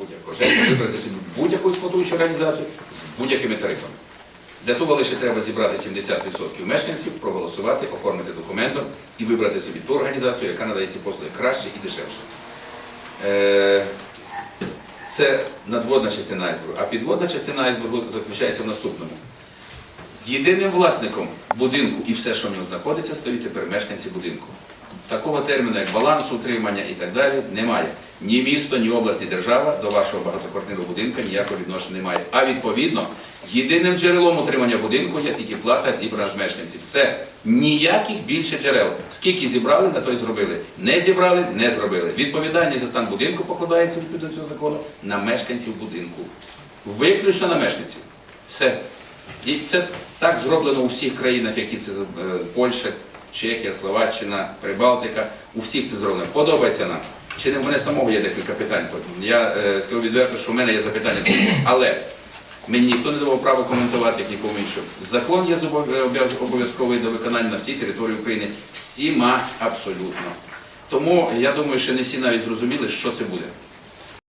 будь-якого ЖЕКу, вибрати собі будь-яку експлуатуючу організацію з будь-якими тарифами. Для того лише треба зібрати 70% мешканців, проголосувати, оформити документом і вибрати собі ту організацію, яка надає ці послуги краще і дешевше. Е, Це надводна частина айсбергу. А підводна частина айсбергу заключається в наступному. Єдиним власником будинку і все, що в ньому знаходиться, стоїть тепер мешканці будинку. Такого терміну, як баланс утримання і так далі, немає. Ні місто, ні область, ні держава до вашого багатоквартирного будинку ніякого відношення не мають. А відповідно, єдиним джерелом утримання будинку є тільки плата зібрана з мешканців. Все. Ніяких більше джерел. Скільки зібрали, на то й зробили. Не зібрали, не зробили. Відповідальність за стан будинку покладається відповідно цього закону на мешканців будинку. Виключно на мешканців. Все. І це так зроблено у всіх країнах, які це е, Польща, Чехія, Словаччина, Прибалтика. У всіх це зроблено. Подобається нам. Чи не в мене самого є декілька питань. Я е, скажу відверто, що в мене є запитання. Але мені ніхто не давав права коментувати, як нікому іншому. Закон є е, обов'яз- обов'язковий до виконання на всій території України. Всіма абсолютно. Тому я думаю, що не всі навіть зрозуміли, що це буде.